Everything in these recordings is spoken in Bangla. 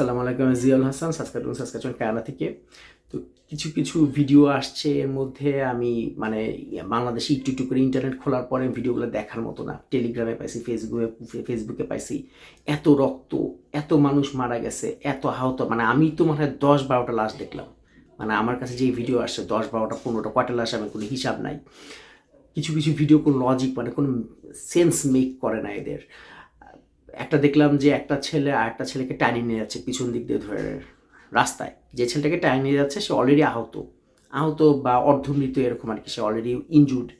আসসালামু আলাইকুম, আমি Ziaul Hasan Saskatoon Saskatoon Canada থেকে। তো কিছু কিছু ভিডিও আসছে এর মধ্যে আমি মানে বাংলাদেশে একটু একটু করে ইন্টারনেট খোলার পরে ভিডিওগুলো দেখার মতো না। টেলিগ্রামে পাইছি ফেসবুকে ফেসবুকে পাইছি, এত রক্ত, এত মানুষ মারা গেছে, এত আহত। মানে আমি তো মনে দশ বারোটা লাশ দেখলাম। মানে আমার কাছে যে ভিডিও আসছে, দশ বারোটা, পনেরোটা, কয়টা লাশ আমার কোনো হিসাব নাই। কিছু কিছু ভিডিও কোনো লজিক মানে কোনো সেন্স মেক করে না এদের। একটা দেখলাম যে একটা ছেলে আর একটা ছেলেকে টানিয়ে নিয়ে যাচ্ছে পিছন দিক দিয়ে ধরে রাস্তায়। যে ছেলেটাকে টানিয়ে নিয়ে যাচ্ছে, সে অলরেডি আহত। আহত বা অর্ধমৃত এরকম আর কি, সে অলরেডি ইনজুর্ড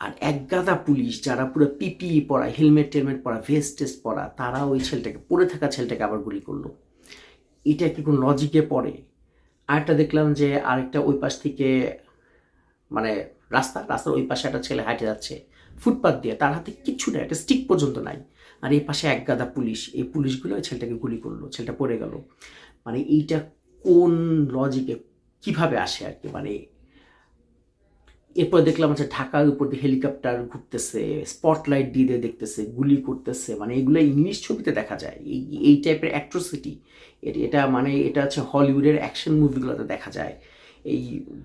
আর এক গাদা পুলিশ যারা পুরো পিপিই পরা হেলমেট টেলমেট পরা ভেস্ট টেস্ট পরা, তারা ওই ছেলেটাকে, পড়ে থাকা ছেলেটাকে আবার গুলি করল। এটা কি কোনো লজিকে পড়ে? আরেকটা দেখলাম যে আরেকটা ওই পাশ থেকে মানে রাস্তা, রাস্তার ওই পাশে একটা ছেলে হাঁটে যাচ্ছে। ফুটপাথ দিয়ে, তার হাতে কিচ্ছু নেই, একটা স্টিক পর্যন্ত নাই। আর এই পাশে এক গাদা পুলিশ। এই পুলিশগুলো ছেলেটাকে গুলি করল, ছেলেটা পড়ে গেল। মানে এইটা কোন লজিকে কীভাবে আসে আর কি? মানে এরপর দেখলাম হচ্ছে ঢাকার উপর দিয়ে হেলিকপ্টার ঘুরতেছে স্পটলাইট দিয়ে দেখতেছে, গুলি করতেছে। মানে এগুলো ইংলিশ ছবিতে দেখা যায়। এই এই টাইপের অ্যাট্রোসিটি এটা মানে এটা হচ্ছে হলিউডের অ্যাকশন মুভিগুলোতে দেখা যায়। এই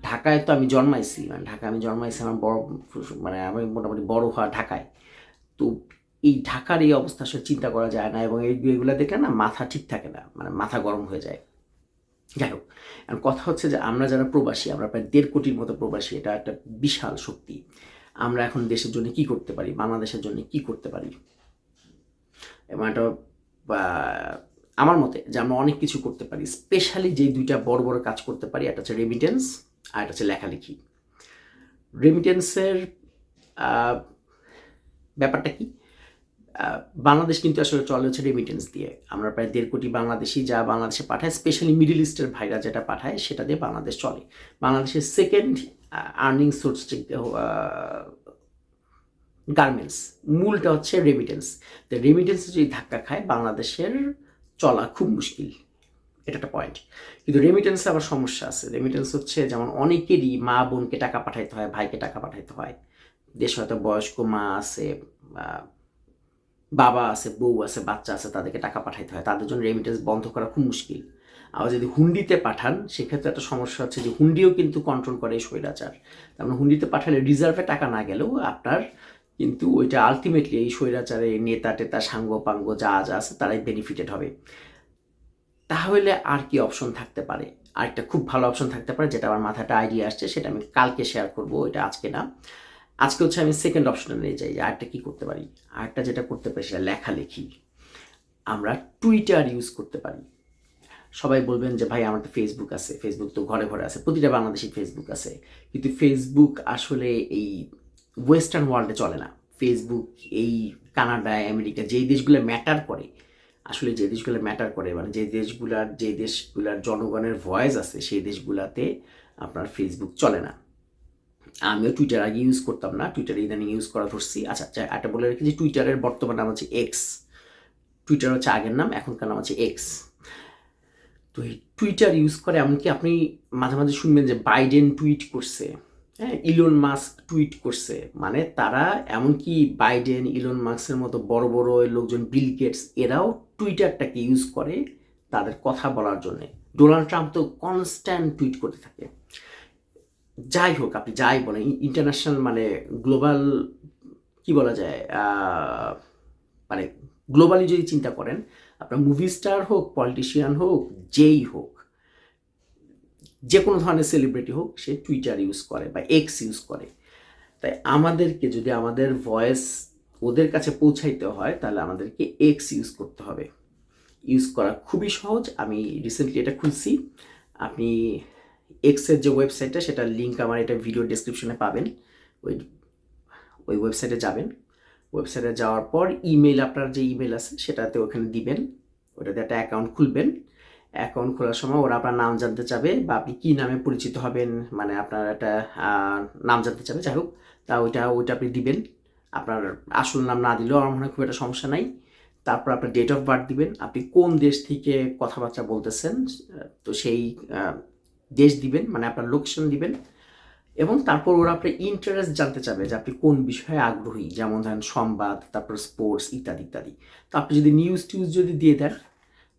ঢাকায় তো আমি জন্মাইছি। মানে ঢাকায় আমি জন্মাইছি আমার বড় মানে আমি মোটামুটি বড় হওয়া ঢাকায়। তো এই ঢাকার এই অবস্থা আসলে চিন্তা করা যায় না এবং এই এগুলো দেখলে না মাথা ঠিক থাকে না মানে মাথা গরম হয়ে যায়। যাই হোক কথা হচ্ছে যে আমরা যারা প্রবাসী, আমরা প্রায় দেড় কোটির মতো প্রবাসী, এটা একটা বিশাল শক্তি। আমরা এখন দেশের জন্য কি করতে পারি, বাংলাদেশের জন্য কি করতে পারি? এবং এটা আমার মতে যে আমরা অনেক কিছু করতে পারি, স্পেশালি যে দুইটা বড় বড় কাজ করতে পারি, একটা হচ্ছে রেমিটেন্স আর একটা হচ্ছে লেখালেখি। রেমিটেন্সের ব্যাপারটা কি? বাংলাদেশ কিন্তু আসলে চলে হচ্ছে রেমিটেন্স দিয়ে। আমরা প্রায় দেড় কোটি বাংলাদেশি যা বাংলাদেশে পাঠায় স্পেশালি মিডিল ইস্টের ভাইরা যেটা পাঠায়, সেটা দিয়ে বাংলাদেশ চলে। বাংলাদেশের সেকেন্ড আর্নিং সোর্স গার্মেন্টস মূলটা হচ্ছে রেমিটেন্স তো রেমিটেন্স যদি ধাক্কা খায়, বাংলাদেশের চলা খুব মুশকিল। এটা একটা পয়েন্ট কিন্তু রেমিটেন্সে আবার সমস্যা আছে। রেমিটেন্স হচ্ছে যেমন অনেকেরই মা বোনকে টাকা পাঠাইতে হয়, ভাইকে টাকা পাঠাইতে হয়। দেশে হয়তো বয়স্ক মা আছে বাবা আছে, বউ আছে, বাচ্চা আছে, তাদেরকে টাকা পাঠাইতে হয়। তাদের জন্য রেমিটেন্স বন্ধ করা খুব মুশকিল। আবার যদি হুন্ডিতে পাঠান, সেক্ষেত্রে একটা সমস্যা হচ্ছে যে হুন্ডিও কিন্তু কন্ট্রোল করে এই স্বৈরাচার। তার মানে হুন্ডিতে পাঠালে রিজার্ভে টাকা না গেলেও আপনার কিন্তু ওইটা আলটিমেটলি এই স্বৈরাচারে নেতা টেতা সাঙ্গ পাঙ্গ যা যা আছে তারাই বেনিফিটেড হবে। তাহলে আর কি অপশন থাকতে পারে? আরেকটা খুব ভালো অপশন থাকতে পারে, যেটা আমার মাথাটা আইডিয়া আসছে, সেটা আমি কালকে শেয়ার করব এটা আজকে না। আজকে হচ্ছে আমি সেকেন্ড অপশনে নিয়ে যাই, যে আরেকটা কী করতে পারি? আরেকটা যেটা করতে পারি সেটা লেখালেখি। আমরা টুইটার ইউজ করতে পারি। সবাই বলবেন যে, ভাই, আমার তো ফেসবুক আছে। ফেসবুক তো ঘরে ঘরে আছে। প্রতিটা বাংলাদেশি ফেসবুক আছে। কিন্তু ফেসবুক আসলে এই ওয়েস্টার্ন ওয়ার্ল্ডে চলে না। ফেসবুক এই কানাডা, আমেরিকা যেই দেশগুলো ম্যাটার করে, আসলে যে দেশগুলো ম্যাটার করে মানে যে দেশগুলার যে দেশগুলার জনগণের ভয়েস আছে, সেই দেশগুলাতে আপনার ফেসবুক চলে না। আমিও টুইটার আগে ইউজ করতাম না টুইটারে ইদানিং ইউজ করা ধরছি। আচ্ছা আচ্ছা একটা বলে রেখেছি টুইটারের বর্তমান নাম হচ্ছে এক্স টুইটার হচ্ছে আগের নাম, এখনকার নাম হচ্ছে এক্স তো এই টুইটার ইউজ করে এমনকি আপনি মাঝে মাঝে শুনবেন যে বাইডেন টুইট করছে হ্যাঁ ইলন মাস্ক টুইট করছে। মানে তারা এমনকি বাইডেন ইলন মাস্কের মতো বড় বড় লোকজন বিল গেটস এরাও টুইটারটাকে ইউজ করে তাদের কথা বলার জন্যে। ডোনাল্ড ট্রাম্প তো কনস্ট্যান্ট টুইট করতে থাকে। যাই হোক, আপনি যাই বলেন ইন্টারন্যাশনাল মানে গ্লোবাল কি বলা যায় মানে গ্লোবালি যদি চিন্তা করেন, আপনার মুভি স্টার হোক পলিটিশিয়ান হোক, যেই হোক, যে কোনো ধরনের সেলিব্রিটি হোক, সে টুইটার ইউজ করে বা এক্স ইউজ করে। তাই আমাদেরকে যদি আমাদের ভয়েস ওদের কাছে পৌঁছাইতে হয়, তাহলে আমাদেরকে এক্স ইউজ করতে হবে। ইউজ করা খুবই সহজ, আমি রিসেন্টলি এটা খুলছি। আপনি এক্সের যে ওয়েবসাইটটা সেটার লিঙ্ক আমার এটা ভিডিও ডিসক্রিপশনে পাবেন। ওই ওই ওয়েবসাইটে যাবেন। ওয়েবসাইটে যাওয়ার পর ইমেল আপনার যে ইমেল আছে, সেটাতে ওখানে দিবেন। ওটাতে একটা অ্যাকাউন্ট খুলবেন। অ্যাকাউন্ট খোলার সময় ওরা আপনার নাম জানতে চাবে বা আপনি কী নামে পরিচিত হবেন মানে আপনার একটা নাম জানতে চাবে। যাই হোক, তা ওইটা ওইটা আপনি দিবেন। আপনার আসল নাম না দিলেও আমার মনে হয় খুব একটা সমস্যা নাই। তারপর আপনার ডেট অফ বার্থ দিবেন। আপনি কোন দেশ থেকে কথাবার্তা বলতেছেন, তো সেই দেশ দিবেন মানে আপনার লোকেশন দিবেন, এবং তারপর ওরা আপনার ইন্টারেস্ট জানতে চাবে যে আপনি কোন বিষয়ে আগ্রহী, যেমন ধরেন সংবাদ, তারপর স্পোর্টস ইত্যাদি ইত্যাদি। তো আপনি যদি নিউজ টিউজ যদি দিয়ে দেন,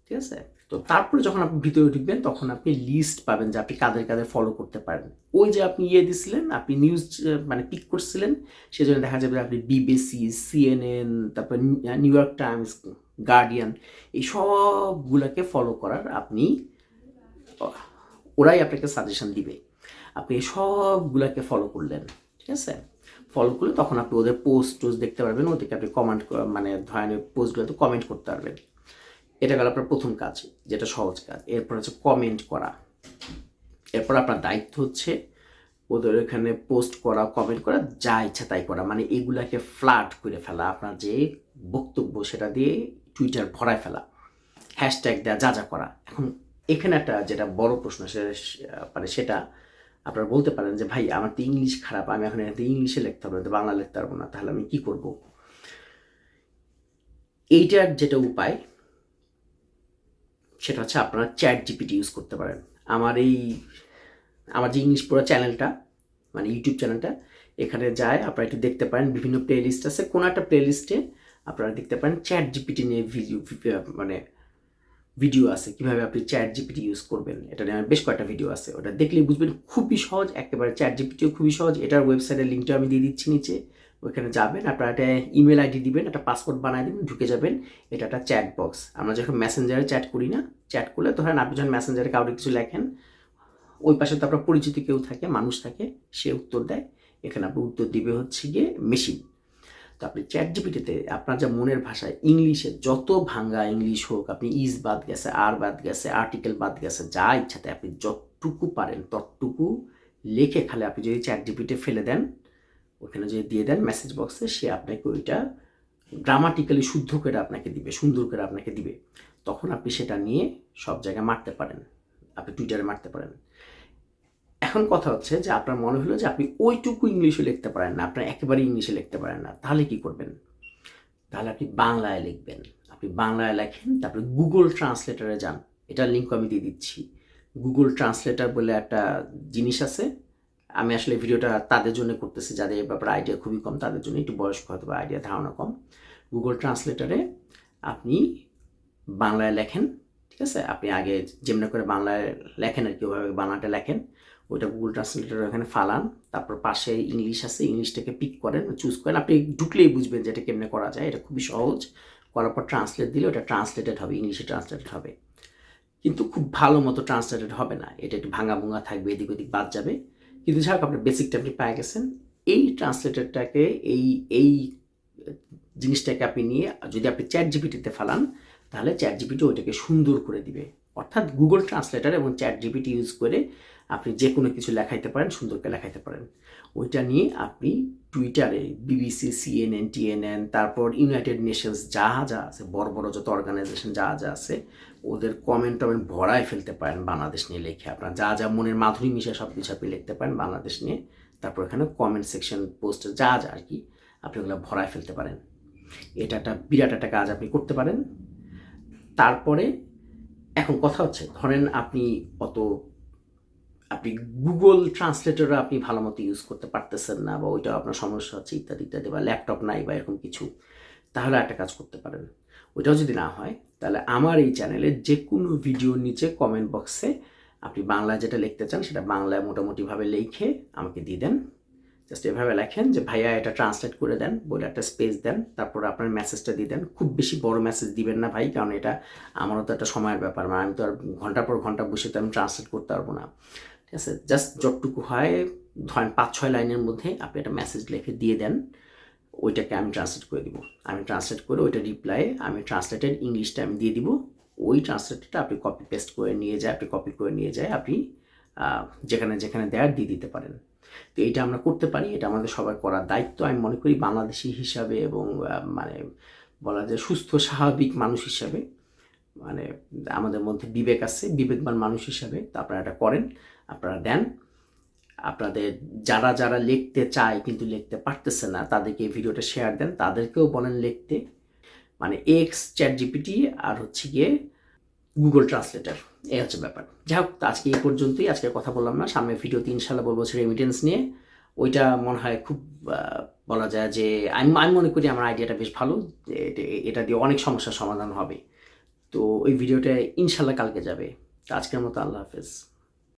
ঠিক আছে? তো তারপরে যখন আপনি ভিতরে ঢুকবেন, তখন আপনি লিস্ট পাবেন যে আপনি কাদের কাদের ফলো করতে পারেন। ওই যে আপনি ইয়ে দিছিলেন, আপনি নিউজ মানে পিক করছিলেন, সেজন্য দেখা যাবে আপনি বিবিসি সিএনএন তারপর নিউ ইয়র্ক টাইমস গার্ডিয়ান এই সবগুলোকে ফলো করার আপনি ওরাই আপনাকে সাজেশন দিবে। আপনি সবগুলোকে ফলো করলেন, ঠিক আছে? ফলো করলে তখন আপনি ওদের পোস্ট টোস্ট দেখতে পারবেন, ওদেরকে আপনি কমেন্ট মানে ধরেন পোস্টগুলোতে কমেন্ট করতে পারবেন। এটা গেল আপনার প্রথম কাজ, যেটা সহজ কাজ। এরপর হচ্ছে কমেন্ট করা। এরপর আপনার দায়িত্ব হচ্ছে ওদের এখানে পোস্ট করা কমেন্ট করা, যা ইচ্ছা তাই করা। মানে এগুলাকে ফ্লাড করে ফেলা, আপনার যে বক্তব্য সেটা দিয়ে টুইটার ভরায় ফেলা। হ্যাশট্যাগ দেওয়া যা যা করা। এখন এখানে একটা যেটা বড় প্রশ্ন মানে সেটা আপনারা বলতে পারেন যে, ভাই, আমার তো ইংলিশ খারাপ, আমি এখন এখানে ইংলিশে লিখতে পারব বাংলা লিখতে পারব না, তাহলে আমি কি করব? এইটার যেটা উপায়, সেটা হচ্ছে আপনারা চ্যাট জিপিটি ইউজ করতে পারেন। আমার এই, আমার যে ইংলিশ পুরো চ্যানেলটা মানে ইউটিউব চ্যানেলটা, এখানে যায়, আপনারা একটু দেখতে পারেন, বিভিন্ন প্লে লিস্ট আছে, কোনো একটা প্লে লিস্টে আপনারা দেখতে পারেন চ্যাট জিপিটি নিয়ে ভিডিও মানে ভিডিও আছে, কীভাবে আপনি চ্যাট জিপিটি ইউজ করবেন, এটা নিয়ে বেশ কয়েকটা ভিডিও আছে। ওটা দেখলেই বুঝবেন খুবই সহজ, একেবারে চ্যাট জিপিটিও খুবই সহজ। এটার ওয়েবসাইটের লিঙ্কটা আমি দিয়ে দিচ্ছি নিচে, ওইখানে যাবেন, আপনারা একটা ইমেল আইডি দিবেন, একটা পাসপোর্ট বানিয়ে দেবেন, ঢুকে যাবেন, এটা একটা চ্যাট বক্স আমরা যখন মেসেঞ্জারে চ্যাট করি না চ্যাট করলে ধরেন আপনি যখন মেসেঞ্জারে কাউকে কিছু লেখেন, ওই পাশে তো আপনার পরিচিত কেউ থাকে, মানুষ থাকে, সে উত্তর দেয়। এখানে আপনি উত্তর দিবে হচ্ছে গিয়ে মেশিন তো আপনি চ্যাট জিপিটিতে আপনার যা মনের ভাষায় ইংলিশে যত ভাঙ্গা ইংলিশ হোক, আপনি ইজ বাদ গেছে আর বাদ গেছে আর্টিকেল বাদ গেছে, যা ইচ্ছাতে আপনি যতটুকু পারেন, ততটুকু লেখে খালে আপনি যদি চ্যাট জিপিটে ফেলে দেন, ওখানে যদি দিয়ে দেন মেসেজ বক্সে সে আপনাকে ওইটা গ্রামাটিক্যালি শুদ্ধ করে আপনাকে দিবে, সুন্দর করে আপনাকে দিবে। তখন আপনি সেটা নিয়ে সব জায়গায় মারতে পারেন। আপনি টুইটারে মারতে পারেন। এখন কথা হচ্ছে যে আপনার মনে হলো যে আপনি ওইটুকু ইংলিশে লিখতে পারেন না, আপনার একেবারে ইংলিশে লিখতে পারেন না। তাহলে কি করবেন? তাহলে আপনি বাংলায় লিখবেন। আপনি বাংলায় লেখেন, তারপরে গুগল ট্রান্সলেটারে যান। এটার লিঙ্ক আমি দিয়ে দিচ্ছি। গুগল ট্রান্সলেটার বলে একটা জিনিস আছে। আমি আসলে ভিডিওটা তাদের জন্য করতেছি, যাদের এই ব্যাপারে আইডিয়া খুবই কম, তাদের জন্য একটু বয়স্ক হয়তো বা আইডিয়া ধারণা কম। গুগল ট্রান্সলেটারে আপনি বাংলায় লেখেন। ঠিক আছে, আপনি আগে যেমনি করে বাংলায় লেখেন আর কি, ওভাবে বাংলাটা লেখেন। ওইটা গুগল ট্রান্সলেটার ওখানে ফালান, তারপর পাশে ইংলিশ আছে ইংলিশটাকে পিক করেন চুজ করেন। আপনি ঢুকলেই বুঝবেন যে এটা কেমনে করা যায়, এটা খুবই সহজ। করার পর ট্রান্সলেট দিলে ওটা ট্রান্সলেটেড হবে ইংলিশে ট্রান্সলেটেড হবে। কিন্তু খুব ভালো মতো ট্রান্সলেটেড হবে না, এটা একটু ভাঙা ভুঙা থাকবে, এদিক ওদিক বাদ যাবে। কিন্তু যাই হোক আপনার বেসিকটা আপনি পেয়ে গেছেন। এই ট্রান্সলেটারটাকে এই এই জিনিসটাকে আপনি নিয়ে, যদি আপনি চ্যাট জিপিটিতে ফালান তাহলে চ্যাট জিপিটি ওইটাকে সুন্দর করে দিবে। অর্থাৎ গুগল ট্রান্সলেটার এবং চ্যাট জিপিটি ইউজ করে আপনি যে কোনো কিছু লেখাইতে পারেন, সুন্দরকে লেখাইতে পারেন। ওইটা নিয়ে আপনি টুইটারে বিবিসি সিএনএন টিএনএন তারপর ইউনাইটেড নেশনস যা যা আছে, বড় বড় যত অর্গানাইজেশন যা যা আছে, ওদের কমেন্ট টমেন্ট ভরায় ফেলতে পারেন বাংলাদেশ নিয়ে লিখে। আপনার যা যা মনের মাধুরী মিশে সব কিছু আপনি লিখতে পারেন বাংলাদেশ নিয়ে। তারপর এখানে কমেন্ট সেকশন পোস্টে যা যা আর কি, আপনি ওগুলো ভরায় ফেলতে পারেন। এটা একটা বিরাট একটা কাজ আপনি করতে পারেন। তারপরে এখন কথা হচ্ছে, ধরেন আপনি অত, আপনি গুগল ট্রান্সলেটরও আপনি ভালো মতো ইউজ করতে পারতেছেন না বা ওইটাও আপনার সমস্যা হচ্ছে ইত্যাদি ইত্যাদি বা ল্যাপটপ নাই বা এরকম কিছু, তাহলে একটা কাজ করতে পারেন। ওইটাও যদি না হয়, তাহলে আমার এই চ্যানেলে যে কোনো ভিডিওর নিচে কমেন্ট বক্সে আপনি বাংলায় যেটা লিখতে চান সেটা বাংলায় মোটামুটিভাবে লিখে আমাকে দিয়ে দেন। জাস্ট এভাবে লেখেন যে, ভাইয়া, এটা ট্রান্সলেট করে দেন বলে একটা স্পেস দেন, তারপর আপনার মেসেজটা দিয়ে দেন। খুব বেশি বড় মেসেজ দিবেন না ভাই, কারণ এটা আমারও তো একটা সময়ের ব্যাপার। মানে আমি তো আর ঘণ্টা পর ঘণ্টা বসে তো আমি ট্রান্সলেট করতে পারব না। ঠিক আছে? জাস্ট যতটুকু হয়, ধরেন পাঁচ ছয় লাইনের মধ্যে আপনি একটা মেসেজ লিখে দিয়ে দেন, ওইটাকে আমি ট্রান্সলেট করে দিব। আমি ট্রান্সলেট করে ওইটা রিপ্লাই আমি ট্রান্সলেটেড ইংলিশটা আমি দিয়ে দিব। ওই ট্রান্সলেটটা আপনি কপি পেস্ট করে নিয়ে যায়, আপনি কপি করে নিয়ে যায়, আপনি যেখানে যেখানে দেয়ার দিয়ে দিতে পারেন। তো এটা আমরা করতে পারি, এটা আমাদের সবার করার দায়িত্ব। আমি মনে করি বাংলাদেশি হিসাবে এবং মানে বলা যায় সুস্থ, স্বাভাবিক মানুষ হিসাবে মানে আমাদের মধ্যে বিবেক আছে, বিবেকবান মানুষ হিসাবে। তো আপনারা এটা করেন, আপনারা দেন। আপনাদের যারা যারা লিখতে চায় কিন্তু লিখতে পারতেছে না, তাদেরকে এই ভিডিওটা শেয়ার দেন, তাদেরকেও বলেন লিখতে। মানে এক্স চ্যাট জিপিটি আর হচ্ছে গিয়ে গুগল ট্রান্সলেটার এই হচ্ছে ব্যাপার। যাই হোক, আজকে এই পর্যন্তই। আজকে কথা বললাম না। সামনে ভিডিওতে ইনশাল্লাহ বলব হচ্ছে রেমিটেন্স নিয়ে। ওইটা মনে হয় খুব বলা যায় যে, আমি আমি মনে করি আমার আইডিয়াটা বেশ ভালো এটা দিয়ে অনেক সমস্যার সমাধান হবে। তো ওই ভিডিওটা ইনশাল্লাহ কালকে যাবে। আজকের মতো আল্লাহ হাফেজ।